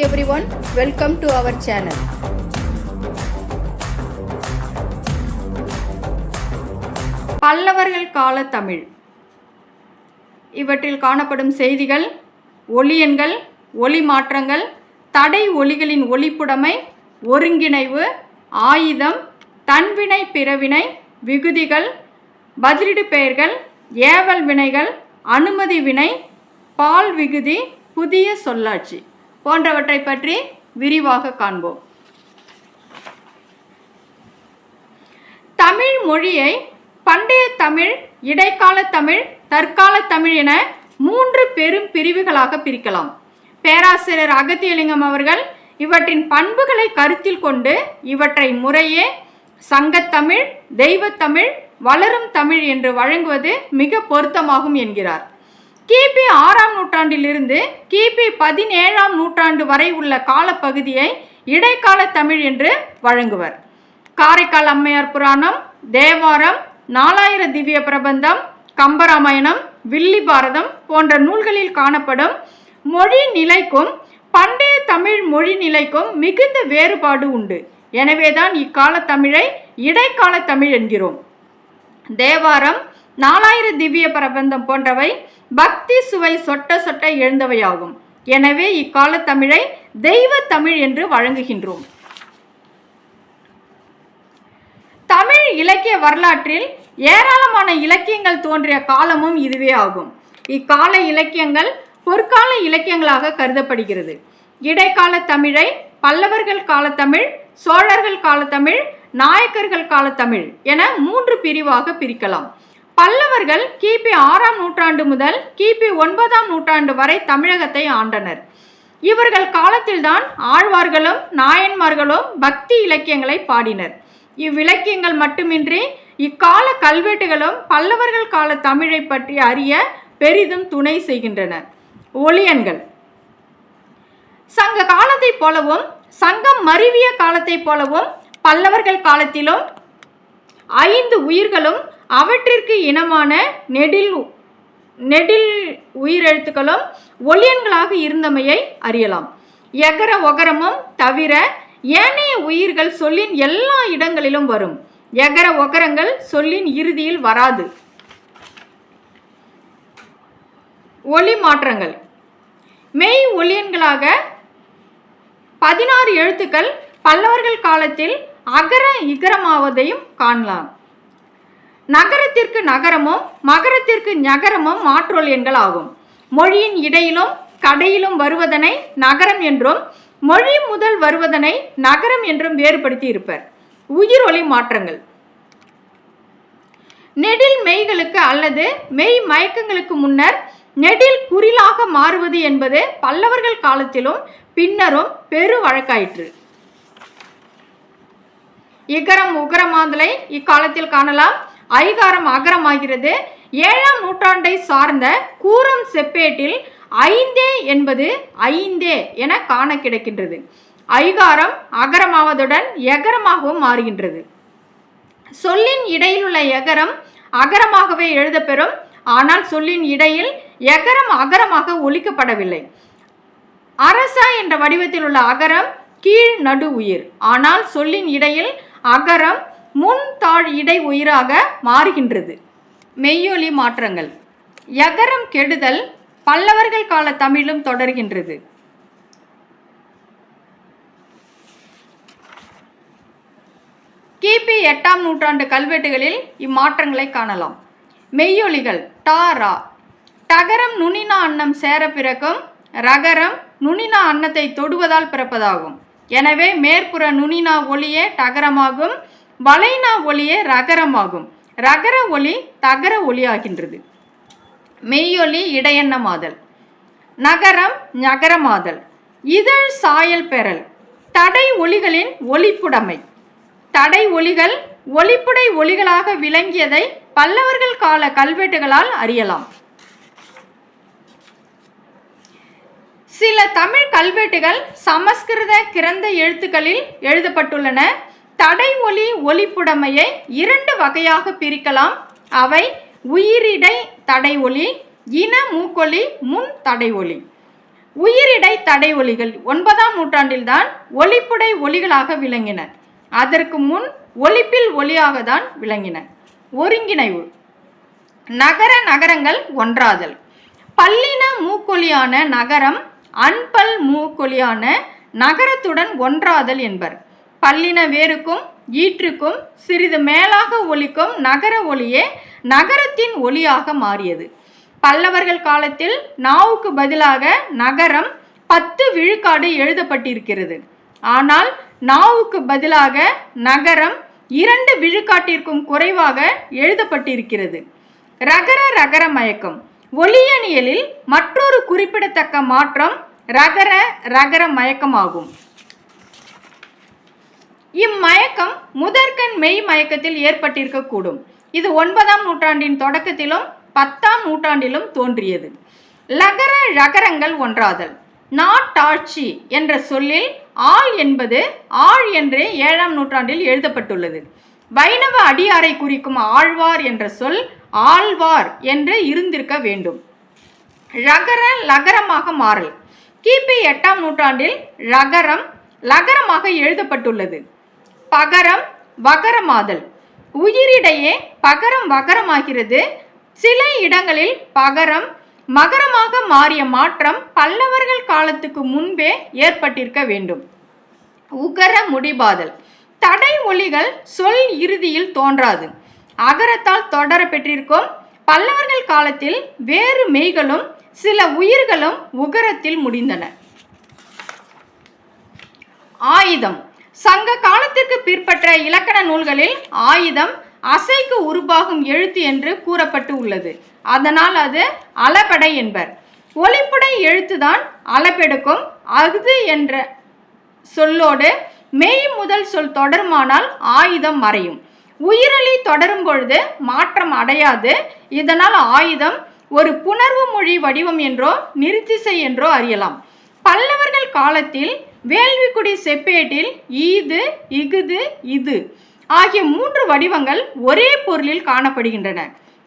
Everyone welcome to our channel பல்லவர்கள் கால தமிழ். இவற்றில் காணப்படும் செய்திகள் ஒளியன்கள் ஒளி மாற்றங்கள் தடை ஒலிகளின் ஒளிப்புடைமை ஒருங்கிணைவு ஆயுதம் தன்வினை பிறவினை விகுதிகள் பதிலிடு பெயர்கள் ஏவல் வினைகள் அனுமதி வினை பால் விகுதி புதிய சொல்லாட்சி. போன்றவற்றை பற்றி விரிவாக காண்போம். தமிழ் மொழியை பண்டைய தமிழ் இடைக்கால தமிழ் தற்கால தமிழ் என மூன்று பெரும் பிரிவுகளாக பிரிக்கலாம். பேராசிரியர் அகத்தியலிங்கம் அவர்கள் இவற்றின் பண்புகளை கருத்தில் கொண்டு இவற்றை முறையே சங்கத்தமிழ் தெய்வத்தமிழ் வளரும் தமிழ் என்று வழங்குவது மிக பொருத்தமாகும் என்கிறார். கிபி ஆறாம் நூற்றாண்டிலிருந்து கிபி பதினேழாம் நூற்றாண்டு வரை உள்ள காலப்பகுதியை இடைக்கால தமிழ் என்று வழங்குவர். காரைக்கால் அம்மையார் புராணம் தேவாரம் நாலாயிர திவ்ய பிரபந்தம் கம்பராமாயணம் வில்லி பாரதம் போன்ற நூல்களில் காணப்படும் மொழி நிலைக்கும் பண்டைய தமிழ் மொழி நிலைக்கும் மிகுந்த வேறுபாடு உண்டு. எனவேதான் இக்கால தமிழை இடைக்கால தமிழ் என்கிறோம். தேவாரம் நாலாயிர திவ்ய பிரபந்தம் போன்றவை பக்தி சுவை சொட்ட சொட்ட எழுந்தவையாகும். எனவே இக்கால தமிழை தெய்வ தமிழ் என்று வழங்குகின்றோம். தமிழ் இலக்கிய வரலாற்றில் ஏராளமான இலக்கியங்கள் தோன்றிய காலமும் இதுவே ஆகும். இக்கால இலக்கியங்கள் பொற்கால இலக்கியங்களாக கருதப்படுகிறது. இடைக்கால தமிழை பல்லவர்கள் காலத்தமிழ் சோழர்கள் காலத்தமிழ் நாயக்கர்கள் காலத்தமிழ் என மூன்று பிரிவாக பிரிக்கலாம். பல்லவர்கள் கிபி ஆறாம் நூற்றாண்டு முதல் கிபி ஒன்பதாம் நூற்றாண்டு வரை தமிழகத்தை ஆண்டனர். இவர்கள் காலத்தில்தான் ஆழ்வார்களும் நாயன்மார்களும் பக்தி இலக்கியங்களை பாடினர். இவ்விலக்கியங்கள் மட்டுமின்றி இக்கால கல்வெட்டுகளும் பல்லவர்கள் கால தமிழை பற்றி அறிய பெரிதும் துணை செய்கின்றன. ஒளியன்கள் சங்க காலத்தைப் போலவும் சங்கம் மருவிய காலத்தைப் போலவும் பல்லவர்கள் காலத்திலும் ஐந்து உயிர்களும் அவற்றிற்கு இனமான நெடில் நெடில் உயிரெழுத்துக்களும் ஒளியன்களாக இருந்தமையை அறியலாம். எகர ஒகரமும் தவிர ஏனைய உயிர்கள் சொல்லின் எல்லா இடங்களிலும் வரும். எகர ஒகரங்கள் சொல்லின் இறுதியில் வராது. ஒலி மாற்றங்கள். மெய் ஒலியன்களாக பதினாறு எழுத்துக்கள் பல்லவர்கள் காலத்தில் அகர இகரமாவதையும் காணலாம். நகரத்திற்கு நகரமும் மகரத்திற்கு நகரமும் மாற்றொல் எண்கள் ஆகும் மொழியின் இடையிலும் கடையிலும் வருவதனை நகரம் என்றும் மொழி முதல் வருவதனை நகரம் என்றும் வேறுபடுத்தி இருப்பர் உயிர் மாற்றங்கள். நெடில் மெய்களுக்கு அல்லது மெய் மயக்கங்களுக்கு முன்னர் நெடில் குறிலாக மாறுவது என்பது பல்லவர்கள் காலத்திலும் பின்னரும் பெரு வழக்காயிற்று. இகரம் உகரமாதலை இக்காலத்தில் காணலாம். ஐகாரம் அகரமாகிறது. ஏழாம் நூற்றாண்டை சார்ந்த கூரம் செப்பேட்டில் ஐந்தே என்பது ஐந்தே என காண கிடைக்கின்றது. ஐகாரம் அகரமாவதுடன் எகரமாகவும் மாறுகின்றது. சொல்லின் இடையில் உள்ள எகரம் அகரமாகவே எழுதப்பெறும். ஆனால் சொல்லின் இடையில் எகரம் அகரமாக ஒலிக்கப்படவில்லை. அரசா என்ற வடிவத்தில் உள்ள அகரம் கீழ் நடு உயிர். ஆனால் சொல்லின் இடையில் அகரம் முன் தாழ் இடை உயிராக மாறுகின்றது. மெய்யொலி மாற்றங்கள். யகரம் கெடுதல் பல்லவர்கள் கால தமிழும் தொடர்கின்றது. கிபி எட்டாம் நூற்றாண்டு கல்வெட்டுகளில் இம்மாற்றங்களை காணலாம். மெய்யொலிகள் டா ரா. டகரம் நுனினா அன்னம் சேர பிறக்கும் ரகரம் நுனினா அன்னத்தை தொடுவதால் பிறப்பதாகும். எனவே மேற்புற நுனினா ஒளியே டகரமாகும் வளைனா ஒளியே ரகரமாகும். ரகர ஒளி தகர ஒளியாகின்றது. மெய்யொலி இடையண்ணமாதல். நகரம் நகரமாதல். இதழ் சாயல் பெறல். தடை ஒளிகளின் ஒளிப்புடைமை. தடை ஒளிகள் ஒளிப்புடை ஒளிகளாக விளங்கியதை பல்லவர்கள் கால கல்வெட்டுகளால் அறியலாம். சில தமிழ் கல்வெட்டுகள் சமஸ்கிருத கிரந்த எழுத்துக்களில் எழுதப்பட்டுள்ளன. தடை ஒலி ஒளிப்புடமையை இரண்டு வகையாக பிரிக்கலாம். அவை உயிரிடை தடை ஒலி இன மூக்கொலி முன் தடை ஒலி உயிரிடை தடை ஒலிகள் ஒன்பதாம் நூற்றாண்டில்தான் ஒளிப்புடை ஒலிகளாக விளங்கின. அதற்கு முன் ஒலிப்பில் ஒலியாக தான் விளங்கின. ஒருங்கிணைவு. நகர நகரங்கள் ஒன்றாதல். பல்லின மூக்கொலியான நகரம் அன்பல் மூக்கொலியான நகரத்துடன் ஒன்றாதல் என்பர். பல்லின வேருக்கும் ஈற்றுக்கும் சிறிது மேலாக ஒலிக்கும் நகர ஒலியே நகரத்தின் ஒலியாக மாறியது. பல்லவர்கள் காலத்தில் நாவுக்கு பதிலாக நகரம் பத்து விழுக்காடு எழுதப்பட்டிருக்கிறது. ஆனால் நாவுக்கு பதிலாக நகரம் இரண்டு விழுக்காட்டிற்கும் குறைவாக எழுதப்பட்டிருக்கிறது. ரகர ரகர மயக்கம். ஒலியணியலில் மற்றொரு குறிப்பிடத்தக்க மாற்றம் ரகர ரகர மயக்கமாகும். இம்மயக்கம் முதற்கண் மெய் மயக்கத்தில் ஏற்பட்டிருக்கக்கூடும். இது ஒன்பதாம் நூற்றாண்டின் தொடக்கத்திலும் பத்தாம் நூற்றாண்டிலும் தோன்றியது. லகர ரகரங்கள் ஒன்றாதல். நாட்டாட்சி என்ற சொல்லில் ஆள் என்பது ஆள் என்றே ஏழாம் நூற்றாண்டில் எழுதப்பட்டுள்ளது. வைணவ அடியாரை குறிக்கும் ஆழ்வார் என்ற சொல் ஆழ்வார் என்று இருந்திருக்க வேண்டும். ரகர லகரமாக மாறல். கிபி எட்டாம் நூற்றாண்டில் ரகரம் லகரமாக எழுதப்பட்டுள்ளது. பகரம் வகரமாதல். உயிரிடையே பகரம் வகரமாகிறது. சில இடங்களில் பகரம் மகரமாக மாறிய மாற்றம் பல்லவர்கள் காலத்துக்கு முன்பே ஏற்பட்டிருக்க வேண்டும். உகர முடிபாதல். தடை ஒலிகள் சொல் இறுதியில் தோன்றாது. அகரத்தால் தொடர பெற்றிருக்கும் பல்லவர்கள் காலத்தில் வேறு மெய்களும் சில உயிர்களும் உகரத்தில் முடிந்தன. ஆயுதம். சங்க காலத்திற்கு பிற்பற்ற இலக்கண நூல்களில் ஆயுதம் அசைக்கு உருவாகும் எழுத்து என்று கூறப்பட்டு உள்ளது. அதனால் அது அளபடை என்பர். ஒளிப்புடை எழுத்துதான் அளபெடுக்கும். அஃது என்ற சொல்லோடு மெய் முதல் சொல் தொடருமானால் ஆயுதம் மறையும். உயிரலி தொடரும் பொழுது மாற்றம் அடையாது. இதனால் ஆயுதம் ஒரு புணர்வு மொழி வடிவம் என்றோ நிறுத்திசை என்றோ அறியலாம். பல்லவர்கள் காலத்தில் வேள்விக்குடி செப்பேட்டில் ஈது இகுது இது ஆகிய மூன்று வடிவங்கள் ஒரே பொருளில் காணப்படுகின்றன.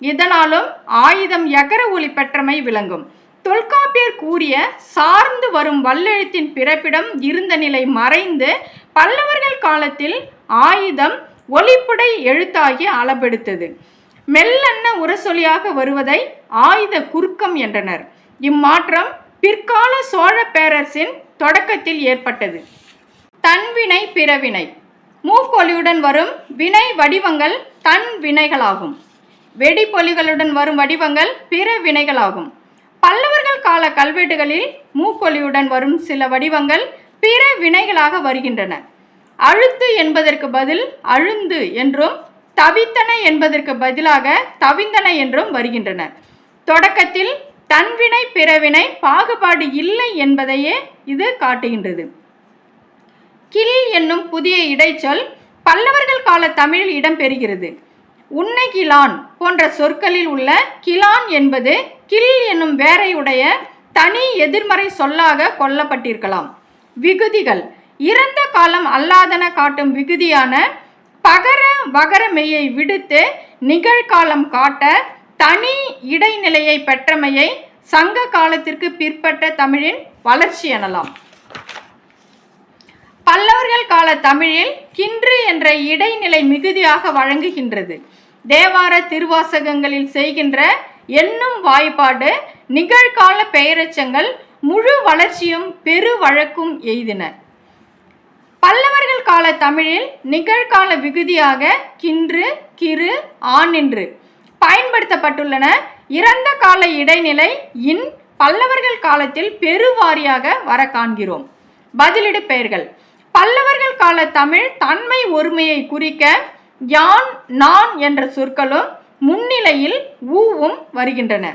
இதனாலும் ஆயுதம் எகர ஒளி பெற்றமை விளங்கும். தொல்காப்பியர் கூறிய சார்ந்து வரும் வல்லெழுத்தின் பிறப்பிடம் இருந்த நிலை மறைந்து பல்லவர்கள் காலத்தில் ஆயுதம் ஒளிப்புடை எழுத்தாகி அளபெடுத்தது. மெல்லென்ன உரசொலியாக வருவதை ஆயுத குறுக்கம் என்றனர். இம்மாற்றம் பிற்கால சோழ பேரரசின் தொடக்கத்தில் ஏற்பட்டது. தன்வினை பிறவினை. மூக்கொலியுடன் வரும் வினை வடிவங்கள் தன் வினைகளாகும். வெடிப்பொலிகளுடன் வரும் வடிவங்கள் பிற வினைகளாகும். பல்லவர்கள் கால கல்வெட்டுகளில் மூக்கொலியுடன் வரும் சில வடிவங்கள் பிற வினைகளாக வருகின்றன. அழுத்து என்பதற்கு பதில் அழுந்து என்றும் தவித்தன என்பதற்கு பதிலாக தவிந்தன என்றும் வருகின்றன. தொடக்கத்தில் தன்வினை பிறவினை பாகுபாடு இல்லை என்பதையே இது காட்டுகின்றது. கில் என்னும் புதிய இடைச்சொல் பல்லவர்கள் கால தமிழில் இடம்பெறுகிறது. உன்னை கிலான் போன்ற சொற்களில் உள்ள கிலான் என்பது கில் என்னும் வேரையுடைய தனி எதிர்மறை சொல்லாக கொல்லப்பட்டிருக்கலாம். விகுதிகள் இறந்த காலம் அல்லாதன காட்டும் விகுதியான பகர வகர மெய்யை விடுத்து நிகழ்காலம் காட்ட தனி இடைநிலையை பெற்றமையை சங்க காலத்திற்கு பிற்பட்ட தமிழின் வளர்ச்சி எனலாம். பல்லவர்கள் கால தமிழில் கின்று என்ற இடைநிலை மிகுதியாக வழங்குகின்றது. தேவார திருவாசகங்களில் செய்கின்ற என்னும் வாய்ப்பாடு நிகழ்கால பெயரச்சங்கள் முழு வளர்ச்சியும் பெரு வழக்கும் எய்தின. பல்லவர்கள் கால தமிழில் நிகழ்கால விகுதியாக கின்று கிரு ஆனின்று பயன்படுத்தப்பட்டுள்ளன. இறந்த கால இடைநிலை இன் பல்லவர்கள் காலத்தில் பெருவாரியாக வர காண்கிறோம். பதிலிடு பெயர்கள். பல்லவர்கள் கால தமிழ் தன்மை ஒருமையை குறிக்க யான் நான் என்ற சொற்களும் முன்னிலையில் ஊவும் வருகின்றன.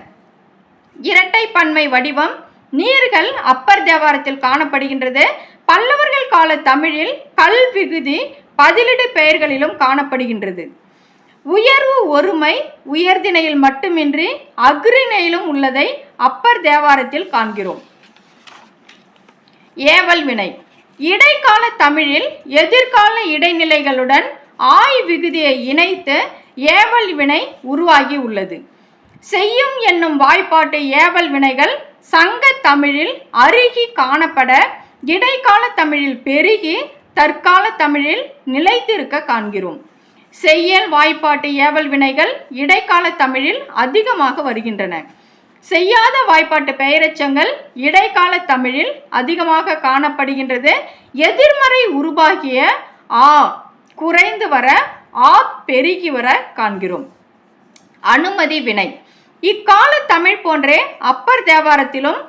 இரட்டை பன்மை வடிவம் நீர்கள் அப்பர் தேவாரத்தில் காணப்படுகின்றது. பல்லவர்கள் கால தமிழில் கல்விகுதி பதிலிடு பெயர்களிலும் காணப்படுகின்றது. உயர்வு ஒருமை உயர்திணையில் மட்டுமின்றி அக்ரிணையிலும் உள்ளதை அப்பர் தேவாரத்தில் காண்கிறோம். ஏவல் வினை. இடைக்கால தமிழில் எதிர்கால இடைநிலைகளுடன் ஆய் விகுதியை இணைத்து ஏவல் வினை உருவாகி உள்ளது. செய்யும் என்னும் வாய்ப்பாட்டு ஏவல் வினைகள் சங்க தமிழில் அருகி காணப்பட இடைக்கால தமிழில் பெருகி தற்கால தமிழில் நிலைத்திருக்க காண்கிறோம். செய்யல் வாய்ப்பாட்டு ஏவல் வினைகள் இடைக்கால தமிழில் அதிகமாக வருகின்றன. செய்யாத வாய்ப்பாட்டு பெயரெச்சங்கள் இடைக்கால தமிழில் அதிகமாக காணப்படுகின்றது. எதிர்மறை உருவாகிய ஆ குறைந்து வர ஆ பெருகி வர காண்கிறோம். அனுமதி வினை. இக்கால தமிழ் போன்றே அப்பர் தேவாரத்திலும்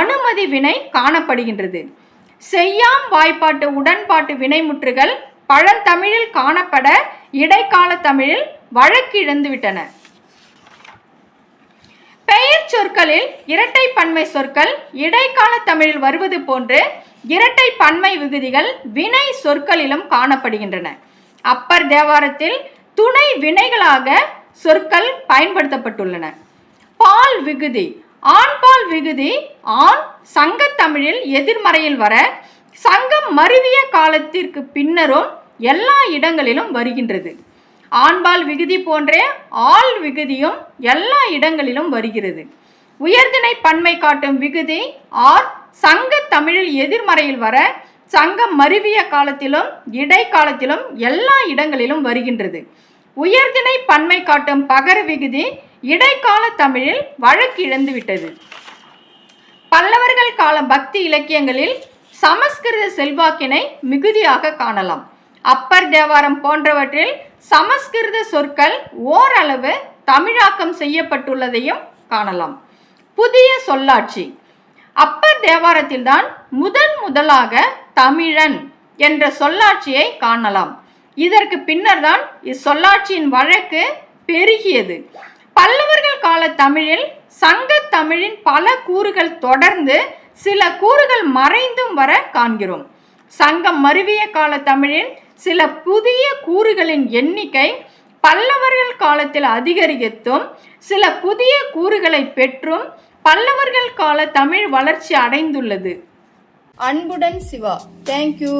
அனுமதி வினை காணப்படுகின்றது. செய்யாம் வாய்ப்பாட்டு உடன்பாட்டு வினைமுற்றுகள் பழந்தமிழில் காணப்பட இடைக்கால தமிழில் வழக்கிழந்து விட்டன பெயர் சொற்களில் இரட்டை பன்மை சொற்கள் இடைக்கால தமிழில் வருவது போன்று இரட்டை பன்மை விகுதிகள் வினை சொற்களிலும் காணப்படுகின்றன. அப்பர் தேவாரத்தில் துணை வினைகளாக சொற்கள் பயன்படுத்தப்பட்டுள்ளன. பால் விகுதி ஆண்பால் விகுதி ஆண் சங்கத்தமிழில் எதிர்மறையில் வர சங்கம் மருவிய காலத்திற்கு பின்னரும் எல்லா இடங்களிலும் வருகின்றது. ஆண்பால் விகுதி போன்றே ஆள் விகுதியும் எல்லா இடங்களிலும் வருகிறது. உயர்திணை பன்மை காட்டும் விகுதி ஆர் சங்க தமிழில் எதிர்மறையில் வர சங்கம் மருவிய காலத்திலும் இடைக்காலத்திலும் எல்லா இடங்களிலும் வருகின்றது. உயர்திணை பன்மை காட்டும் பகர விகுதி இடைக்கால தமிழில் வழக்கிழந்து விட்டது. பல்லவர்கள் கால பக்தி இலக்கியங்களில் சமஸ்கிருத செல்வாக்கினை மிகுதியாக காணலாம். அப்பர் தேவாரம் போன்றவற்றில் சமஸ்கிருத சொற்கள் ஓரளவு தமிழாக்கம் செய்யப்பட்டுள்ளதையும் காணலாம். புதிய சொல்லாட்சி. அப்பர் தேவாரத்தில்தான் முதன் முதலாக தமிழன் என்ற சொல்லாட்சியை காணலாம். இதற்கு பின்னர்தான் இச்சொல்லாட்சியின் வழக்கு பெருகியது. பல்லவர்கள் கால தமிழில் சங்க தமிழின் பல கூறுகள் தொடர்ந்து சில கூறுகள் மறைந்தும் வர காண்கிறோம். சங்கம் மருவிய கால தமிழில் சில புதிய கூறுகளின் எண்ணிக்கை பல்லவர்கள் காலத்தில் அதிகரித்தும் சில புதிய கூறுகளை பெற்றும் பல்லவர்கள் கால தமிழ் வளர்ச்சி அடைந்துள்ளது. அன்புடன் சிவா தேங்க்யூ